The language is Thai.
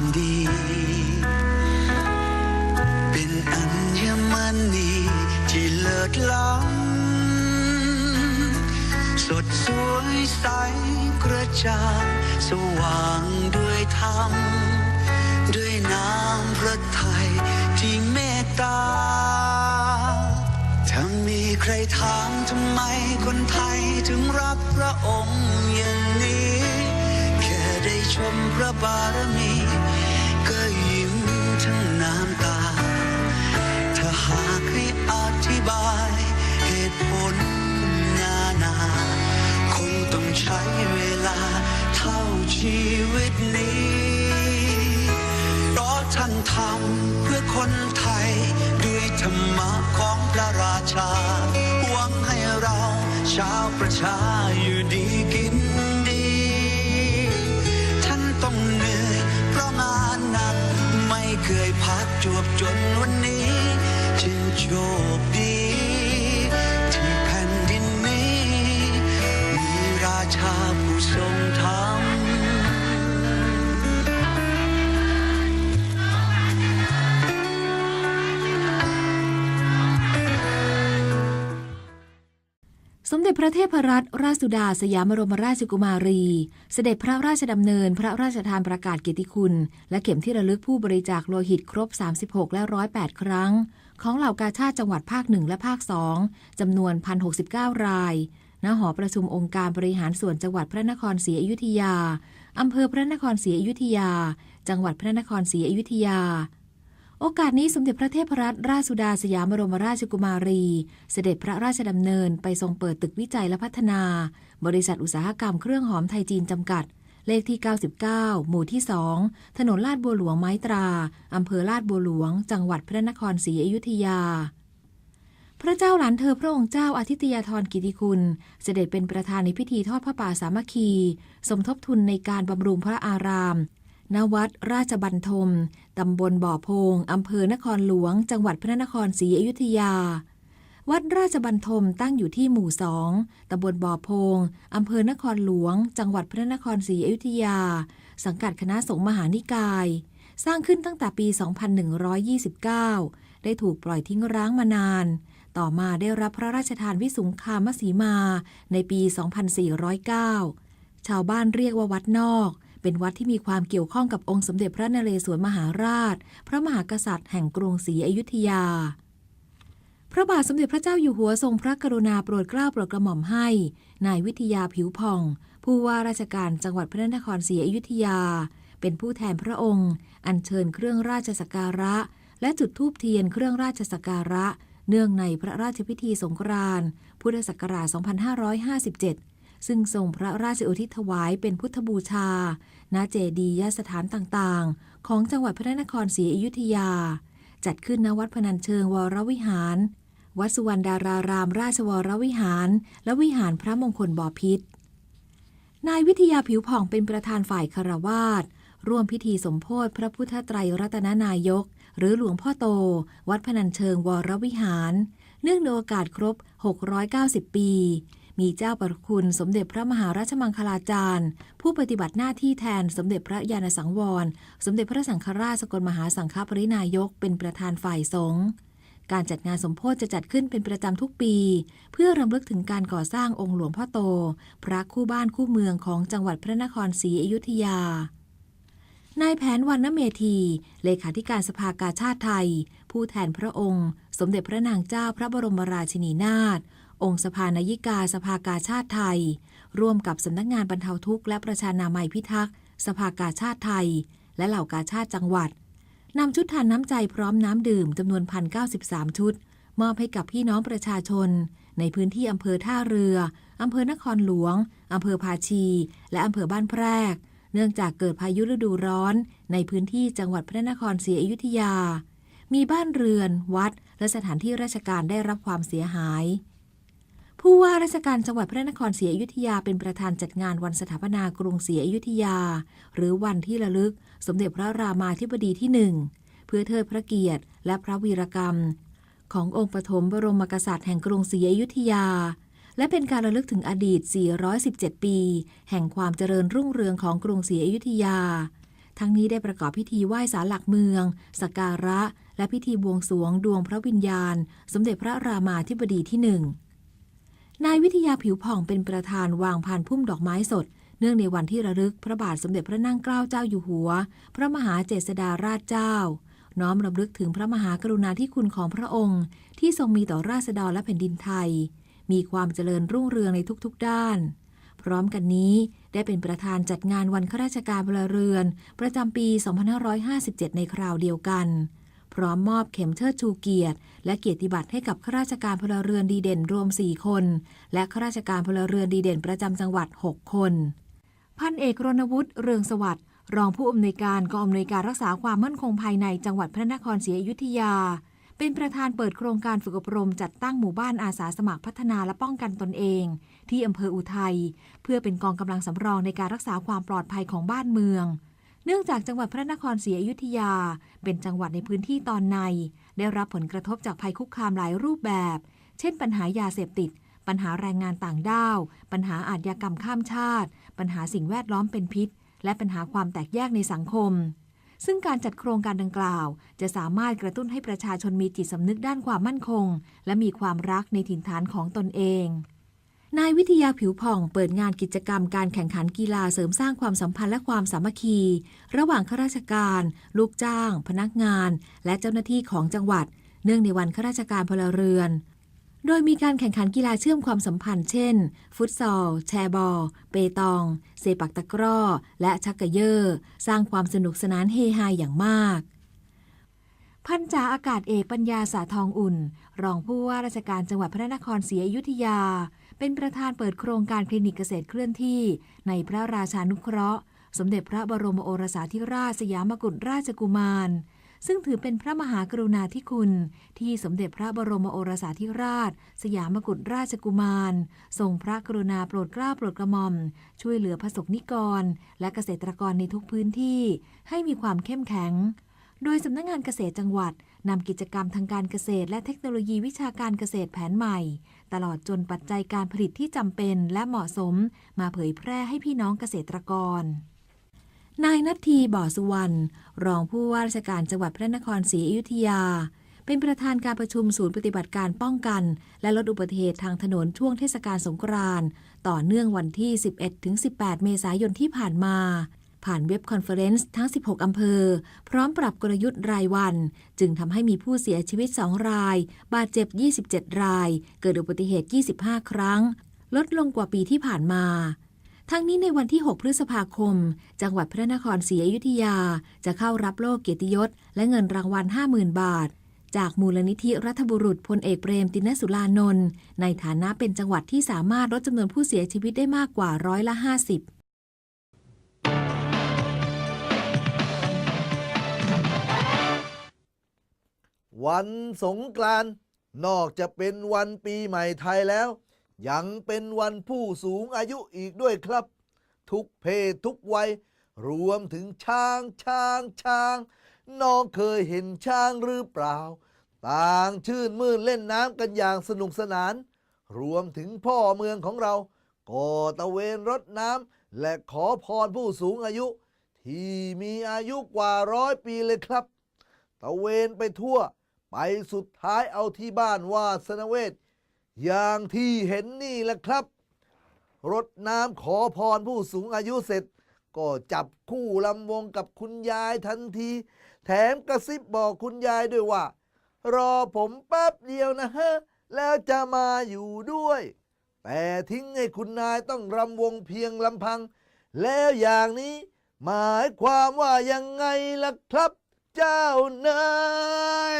ความดี เป็นอัญมณีที่เลิศล้ำสดสวยใสกระจ่างสว่างด้วยธรรม ด้วยน้ำพระทัยที่เมตตาถ้ามีใครถามทำไมคนไทยถึงรักพระองค์อย่างนี้ แค่ได้ชมพระบารมี ทั้งน้ำตา ถ้าหากให้อธิบายเหตุผลนานา คงต้องใช้เวลาเท่าชีวิตนี้เพราะท่านทำเพื่อคนไทย ด้วยธรรมะของพระราชา หวังให้เราชาวประชาอยู่ดีกินดี เคยพักจวบจนวันนี้ จึงโชคดี สมเด็จพระเทพรัตนราชสุดาสยามบรมราชกุมารี เสด็จพระราชดำเนิน พระราชทานประกาศเกียรติคุณ และเข็มที่ระลึกผู้บริจาคโลหิตครบ 36 และ 108 ครั้ง ของเหล่ากาชาติจังหวัดภาค 1 และภาค 2จำนวน 1,069 รายณหอประชุมองค์การบริหารส่วนจังหวัดพระนครศรีอยุธยาอำเภอพระนครศรีอยุธยา จังหวัดพระนครศรีอยุธยา โอกาสนี้สมเด็จพระเทพรัตนราชสุดาสยามบรมราชกุมารี เสด็จพระราชดำเนินไปทรงเปิดตึกวิจัยและพัฒนา บริษัทอุตสาหกรรมเครื่องหอมไทยจีนจำกัด เลขที่ 99 หมู่ที่ 2 ถนนลาดบัวหลวงไม้ตรา อำเภอลาดบัวหลวง จังหวัดพระนครศรีอยุธยา พระเจ้าหลานเธอพระองค์เจ้าอาทิตยาธรกิติคุณ เสด็จเป็นประธานในพิธีทอดพระป่าสามัคคี สมทบทุนในการบำรุงพระอาราม ณวัดราชบันทม ตำบลบ่อโพง อำเภอนครหลวง จังหวัดพระนครศรีอยุธยา วัดราชบันทมตั้งอยู่ที่หมู่สองตำบลบ่อโพง อำเภอนครหลวง จังหวัดพระนครศรีอยุธยา สังกัดคณะสงฆ์มหานิกาย สร้างขึ้นตั้งแต่ปี 2129 ได้ถูกปล่อยทิ้งร้างมานาน ต่อมาได้รับพระราชทานวิสุงคามสีมาในปี 2409 ชาวบ้านเรียกว่าวัดนอก เป็นวัดที่มีความเกี่ยวข้องกับองค์สมเด็จพระนเรศวรมหาราช พระมหากษัตริย์แห่งกรุงศรีอยุธยา พระบาทสมเด็จพระเจ้าอยู่หัวทรงพระกรุณาโปรดเกล้าโปรดกระหม่อมให้ นายวิทยาผิวผ่อง ผู้ว่าราชการจังหวัดพระนครศรีอยุธยา เป็นผู้แทนพระองค์ อัญเชิญเครื่องราชสักการะ และจุดธูปเทียนเครื่องราชสักการะ เนื่องในพระราชพิธีสงกรานต์พุทธศักราช 2557 ซึ่งทรงพระราชอุทิศถวายเป็นพุทธบูชา ณ เจดียสถานต่างๆ ของจังหวัดพระนครศรีอยุธยา จัดขึ้นณวัดพนัญเชิงวรวิหาร วัดสุวรรณดารารามราชวรวิหาร และวิหารพระมงคลบอพิษนายวิทยาผิวผ่องเป็นประธานฝ่ายคารวาสร่วมพิธีสมโพธิพระพุทธไตรรัตนนายก หรือหลวงพ่อโต วัดพนัญเชิงวรวิหาร เนื่องในโอกาสครบ 690 ปี มีเจ้าประคุณสมเด็จพระมหาราชมังคลาจารย์ ผู้ปฏิบัติหน้าที่แทนสมเด็จพระญาณสังวร สมเด็จพระสังฆราชสกลมหาสังฆปรินายกเป็นประธานฝ่ายสงฆ์การจัดงานสมโพธิจะจัดขึ้นเป็นประจำทุกปี เพื่อรำลึกถึงการก่อสร้างองค์หลวงพ่อโต พระคู่บ้านคู่เมืองของจังหวัดพระนครศรีอยุธยานายแผนวันนเมธี เลขาธิการสภากาชาติไทย ผู้แทนพระองค์ สมเด็จพระนางเจ้าพระบรมราชินีนาถ องค์สภานายิกาสภากาชาติไทย ร่วมกับสำนักงานบรรเทาทุกข์และประชานามัยพิทักษ์ สภากาชาติไทย และเหล่ากาชาติจังหวัดนำชุดทานน้ำใจพร้อมน้ำดื่มจำนวน 1,093 ชุด มอบให้กับพี่น้องประชาชน ในพื้นที่อำเภอท่าเรืออำเภอนครหลวงอำเภอภาชี และอำเภอบ้านแพรก เนื่องจากเกิดพายุฤดูร้อน ในพื้นที่จังหวัดพระนครศรีอยุธยา มีบ้านเรือน วัด และสถานที่ราชการได้รับความเสียหาย ผู้ว่าราชการจังหวัดพระนครศรีอยุธยาเป็นประธานจัดงานวันสถาปนากรุงศรีอยุธยา หรือวันที่ระลึก สมเด็จพระรามาธิบดีที่หนึ่งเพื่อเทิดพระเกียรติ และพระวีรกรรม ขององค์ปฐมบรมกษัตริย์แห่งกรุงศรีอยุธยา และเป็นการระลึกถึงอดีต 417 ปี แห่งความเจริญรุ่งเรืองของกรุงศรีอยุธยา ทั้งนี้ได้ประกอบพิธีไหว้ศาลหลักเมือง สักการะ และพิธีบวงสรวงดวงพระวิญญาณ สมเด็จพระรามาธิบดีที่หนึ่ง นายวิทยาผิวผ่องเป็นประธานวางพานพุ่มดอกไม้สด เนื่องในวันที่ระลึกพระบาทสมเด็จพระนั่งเกล้าเจ้าอยู่หัว พระมหาเจษฎาราชเจ้า น้อมรำลึกถึงพระมหากรุณาธิคุณของพระองค์ ที่ทรงมีต่อราษฎรและแผ่นดินไทย มีความเจริญรุ่งเรืองในทุกๆด้าน พร้อมกันนี้ได้เป็นประธานจัดงานวันข้าราชการพลเรือน ประจำปี 2557 ในคราวเดียวกัน พร้อมมอบเข็มเชิดชูเกียรติ และเกียรติบัตรให้กับข้าราชการพลเรือนดีเด่นรวม 4 คน และข้าราชการพลเรือนดีเด่นประจำจังหวัด 6 คน พันเอกรณวุฒิเรืองสวัสดิ์รองผู้อำนวยการกองอำนวยการรักษาความมั่นคงภายในจังหวัดพระนครศรีอยุธยา เป็นประธานเปิดโครงการฝึกอบรมจัดตั้งหมู่บ้านอาสาสมัครพัฒนาและป้องกันตนเอง ที่อำเภออุทัย เพื่อเป็นกองกำลังสำรองในการรักษาความปลอดภัยของบ้านเมือง เนื่องจากจังหวัดพระนครศรีอยุธยา เป็นจังหวัดในพื้นที่ตอนใน ได้รับผลกระทบจากภัยคุกคามหลายรูปแบบ เช่นปัญหายาเสพติด ปัญหาแรงงานต่างด้าว ปัญหาอาชญากรรมข้ามชาติ ปัญหาสิ่งแวดล้อมเป็นพิษ และปัญหาความแตกแยกในสังคม ซึ่งการจัดโครงการดังกล่าว จะสามารถกระตุ้นให้ประชาชนมีจิตสำนึกด้านความมั่นคง และมีความรักในถิ่นฐานของตนเอง นายวิทยาผิวผ่องเปิดงานกิจกรรมการแข่งขันกีฬาเสริมสร้างความสัมพันธ์และความสามัคคี ระหว่างข้าราชการ ลูกจ้าง พนักงาน และเจ้าหน้าที่ของจังหวัด เนื่องในวันข้าราชการพลเรือน โดยมีการแข่งขันกีฬาเชื่อมความสัมพันธ์เช่น ฟุตซอล แชร์บอล เปตอง เซปักตะกร้อ และชักกะเยอร์สร้างความสนุกสนานเฮฮาอย่างมากพันจ่าอากาศเอกปัญญาสาทองอุ่น รองผู้ว่าราชการจังหวัดพระนครศรีอยุธยา เป็นประธานเปิดโครงการคลินิกเกษตรเคลื่อนที่ในพระราชานุเคราะห์ สมเด็จพระบรมโอรสาธิราชสยามกุฎราชกุมาร ซึ่งถือเป็นพระมหากรุณาธิคุณ ที่สมเด็จพระบรมโอรสาธิราช สยามกุฎราชกุมารทรงพระกรุณาโปรดเกล้าโปรดกระหม่อม ช่วยเหลือพระสงฆ์นิกร และเกษตรกรในทุกพื้นที่ ให้มีความเข้มแข็ง โดยสำนักงงานเกษตรจังหวัด นำกิจกรรมทางการเกษตร และเทคโนโลยีวิชาการเกษตรแผนใหม่ ตลอดจนปัจจัยการผลิตที่จำเป็นและเหมาะสม มาเผยแพร่ให้พี่น้องเกษตรกรนายนัททีบ่อสุวรรณรองผู้ว่าราชการจังหวัดพระนครศรีอยุธยา เป็นประธานการประชุมศูนย์ปฏิบัติการป้องกัน และลดอุบัติเหตุทางถนนช่วงเทศกาลสงกรานต์ต่อเนื่องวันที่ 11-18 เมษายนที่ผ่านมา ผ่านเว็บคอนเฟอเรนซ์ทั้ง 16 อำเภอ พร้อมปรับกลยุทธ์รายวัน จึงทำให้มีผู้เสียชีวิต 2 ราย บาดเจ็บ 27 ราย เกิดอุบัติเหตุ 25 ครั้ง ลดลงกว่าปีที่ผ่านมาทั้งนี้ในวันที่ 6 พฤษภาคม จังหวัดพระนครศรีอยุธยา จะเข้ารับโล่เกียรติยศ และเงินรางวัล 50,000 บาท จากมูลนิธิรัฐบุรุษพลเอกเปรมตินสุรานนท์ในฐานะเป็นจังหวัดที่สามารถลดจำนวนผู้เสียชีวิตได้มากกว่าร้อยละ 50 วันสงกรานต์นอกจะเป็นวันปีใหม่ไทยแล้ว ยังเป็นวันผู้สูงอายุอีกด้วยครับ ทุกเพศทุกวัย รวมถึงช้างช้างช้าง น้องเคยเห็นช้างหรือเปล่า ต่างชื่นมื่นเล่นน้ำกันอย่างสนุกสนาน รวมถึงพ่อเมืองของเราก็ตะเวนรดน้ำและขอพรผู้สูงอายุ ที่มีอายุกว่าร้อยปีเลยครับ ตะเวนไปทั่ว ไปสุดท้ายเอาที่บ้านวาสนเวทอย่างที่เห็นนี่แหละครับ รดน้ำขอพรผู้สูงอายุเสร็จ ก็จับคู่ลำวงกับคุณยายทันที แถมกระซิบบอกคุณยายด้วยว่า รอผมแป๊บเดียวนะฮะ แล้วจะมาอยู่ด้วย แต่ทิ้งให้คุณนายต้องรำวงเพียงลำพัง แล้วอย่างนี้หมายความว่ายังไงล่ะครับ เจ้านาย